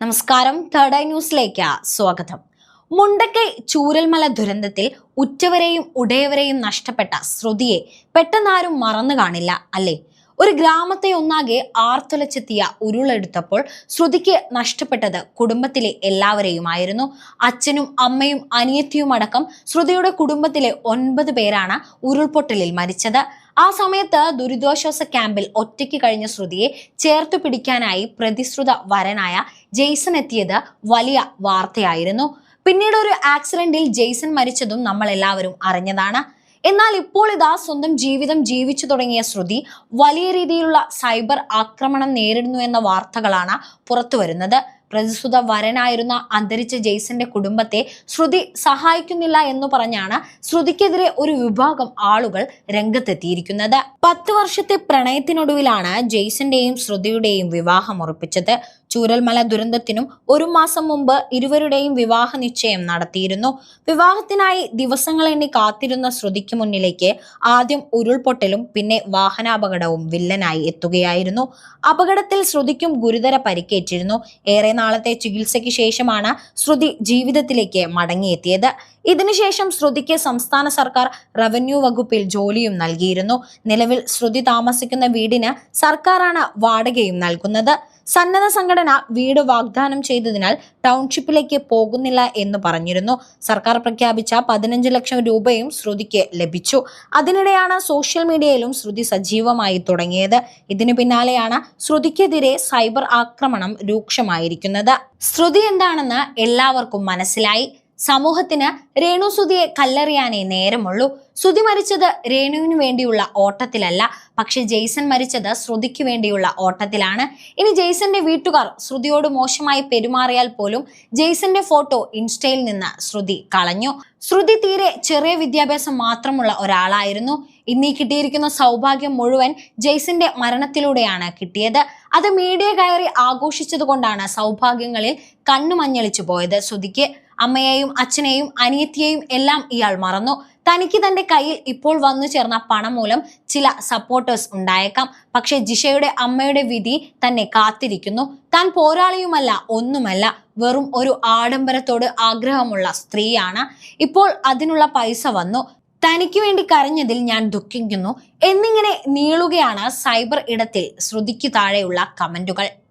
നമസ്കാരം. Third eye ന്യൂസിലേക്ക് സ്വാഗതം. മുണ്ടക്കൈ ചൂരൽമല ദുരന്തത്തിൽ ഉറ്റവരെയും ഉടയവരെയും നഷ്ടപ്പെട്ട ശ്രുതിയെ പെട്ടെന്നാരും മറന്നു കാണില്ല അല്ലേ? ഒരു ഗ്രാമത്തെ ഒന്നാകെ ആർത്തുലച്ചെത്തിയ ഉരുളെടുത്തപ്പോൾ ശ്രുതിക്ക് നഷ്ടപ്പെട്ടത് കുടുംബത്തിലെ എല്ലാവരെയുമായിരുന്നു. അച്ഛനും അമ്മയും അനിയത്തിയുമടക്കം ശ്രുതിയുടെ കുടുംബത്തിലെ ഒൻപത് പേരാണ് ഉരുൾപൊട്ടലിൽ മരിച്ചത്. ആ സമയത്ത് ദുരിതാശ്വാസ ക്യാമ്പിൽ ഒറ്റയ്ക്ക് കഴിഞ്ഞ ശ്രുതിയെ ചേർത്തു പിടിക്കാനായി പ്രതിശ്രുത വരനായ ജെയ്സൺ എത്തിയത് വലിയ വാർത്തയായിരുന്നു. പിന്നീട് ഒരു ആക്സിഡന്റിൽ ജെയ്സൺ മരിച്ചതും നമ്മൾ എല്ലാവരും അറിഞ്ഞതാണ്. എന്നാൽ ഇപ്പോൾ ഇതാ സ്വന്തം ജീവിതം ജീവിച്ചു തുടങ്ങിയ ശ്രുതി വലിയ രീതിയിലുള്ള സൈബർ ആക്രമണം നേരിടുന്നു എന്ന വാർത്തകളാണ് പുറത്തു വരുന്നത്. പ്രതിസുത വരനായിരുന്ന അന്തരിച്ച ജെയ്സന്റെ കുടുംബത്തെ ശ്രുതി സഹായിക്കുന്നില്ല എന്ന് പറഞ്ഞാണ് ശ്രുതിക്കെതിരെ ഒരു വിഭാഗം ആളുകൾ രംഗത്തെത്തിയിരിക്കുന്നത്. പത്ത് വർഷത്തെ പ്രണയത്തിനൊടുവിലാണ് ജെയ്സന്റെയും ശ്രുതിയുടെയും വിവാഹം ഉറപ്പിച്ചത്. ചൂരൽമല ദുരന്തത്തിനും ഒരു മാസം മുമ്പ് ഇരുവരുടെയും വിവാഹ നിശ്ചയം നടത്തിയിരുന്നു. വിവാഹത്തിനായി ദിവസങ്ങൾ എണ്ണി കാത്തിരുന്ന ശ്രുതിക്ക് മുന്നിലേക്ക് ആദ്യം ഉരുൾപൊട്ടലും പിന്നെ വാഹനാപകടവും വില്ലനായി എത്തുകയായിരുന്നു. അപകടത്തിൽ ശ്രുതിക്കും ഗുരുതര പരിക്കേറ്റിരുന്നു. ഏറെ നാളത്തെ ചികിത്സയ്ക്ക് ശേഷമാണ് ശ്രുതി ജീവിതത്തിലേക്ക് മടങ്ങിയെത്തിയത്. ഇതിനുശേഷം ശ്രുതിക്ക് സംസ്ഥാന സർക്കാർ റവന്യൂ വകുപ്പിൽ ജോലിയും നൽകിയിരുന്നു. നിലവിൽ ശ്രുതി താമസിക്കുന്ന വീടിന് സർക്കാരാണ് വാടകയും നൽകുന്നത്. സന്നദ്ധ സംഘടന വീട് വാഗ്ദാനം ചെയ്തതിനാൽ ടൗൺഷിപ്പിലേക്ക് പോകുന്നില്ല എന്ന് പറഞ്ഞിരുന്നു. സർക്കാർ പ്രഖ്യാപിച്ച പതിനഞ്ച് ലക്ഷം രൂപയും ശ്രുതിക്ക് ലഭിച്ചു. അതിനിടെയാണ് സോഷ്യൽ മീഡിയയിലും ശ്രുതി സജീവമായി തുടങ്ങിയത്. ഇതിനു പിന്നാലെയാണ് ശ്രുതിക്കെതിരെ സൈബർ ആക്രമണം രൂക്ഷമായിരിക്കുന്നത്. ശ്രുതി എന്താണെന്ന് എല്ലാവർക്കും മനസ്സിലായി. സമൂഹത്തിന് രേണു സുധിയെ കല്ലെറിയാനേ നേരമുള്ളൂ. ശ്രുതി മരിച്ചത് രേണുവിന് വേണ്ടിയുള്ള ഓട്ടത്തിലല്ല പക്ഷെ ജെയ്സൺ മരിച്ചത് ശ്രുതിക്ക് വേണ്ടിയുള്ള ഓട്ടത്തിലാണ്. ഇനി ജെയ്സന്റെ വീട്ടുകാർ ശ്രുതിയോട് മോശമായി പെരുമാറിയാൽ പോലും ജെയ്സന്റെ ഫോട്ടോ ഇൻസ്റ്റയിൽ നിന്ന് ശ്രുതി കളഞ്ഞു. ശ്രുതി തീരെ ചെറിയ വിദ്യാഭ്യാസം മാത്രമുള്ള ഒരാളായിരുന്നു. ഇന്നീ കിട്ടിയിരിക്കുന്ന സൗഭാഗ്യം മുഴുവൻ ജെയ്സന്റെ മരണത്തിലൂടെയാണ് കിട്ടിയത്. അത് മീഡിയ കയറി ആഘോഷിച്ചതുകൊണ്ടാണ് സൗഭാഗ്യങ്ങളിൽ കണ്ണുമഞ്ഞളിച്ചു പോയത് ശ്രുതിക്ക്. അമ്മയെയും അച്ഛനെയും അനിയത്തിയെയും എല്ലാം ഇയാൾ മറന്നു. തനിക്ക് തന്റെ കയ്യിൽ ഇപ്പോൾ വന്നു ചേർന്ന പണം മൂലം ചില സപ്പോർട്ടേഴ്സ് ഉണ്ടായേക്കാം. പക്ഷെ ജിഷയുടെ അമ്മയുടെ വിധി തന്നെ കാത്തിരിക്കുന്നു. താൻ പോരാളിയുമല്ല ഒന്നുമല്ല. വെറും ഒരു ആഡംബരത്തോട് ആഗ്രഹമുള്ള സ്ത്രീയാണ്. ഇപ്പോൾ അതിനുള്ള പൈസ വന്നു. തനിക്ക് വേണ്ടി കരഞ്ഞതിൽ ഞാൻ ദുഃഖിക്കുന്നു. എന്നിങ്ങനെ നീളുകയാണ് സൈബർ ഇടത്തിൽ ശ്രുതിക്ക് താഴെയുള്ള കമന്റുകൾ.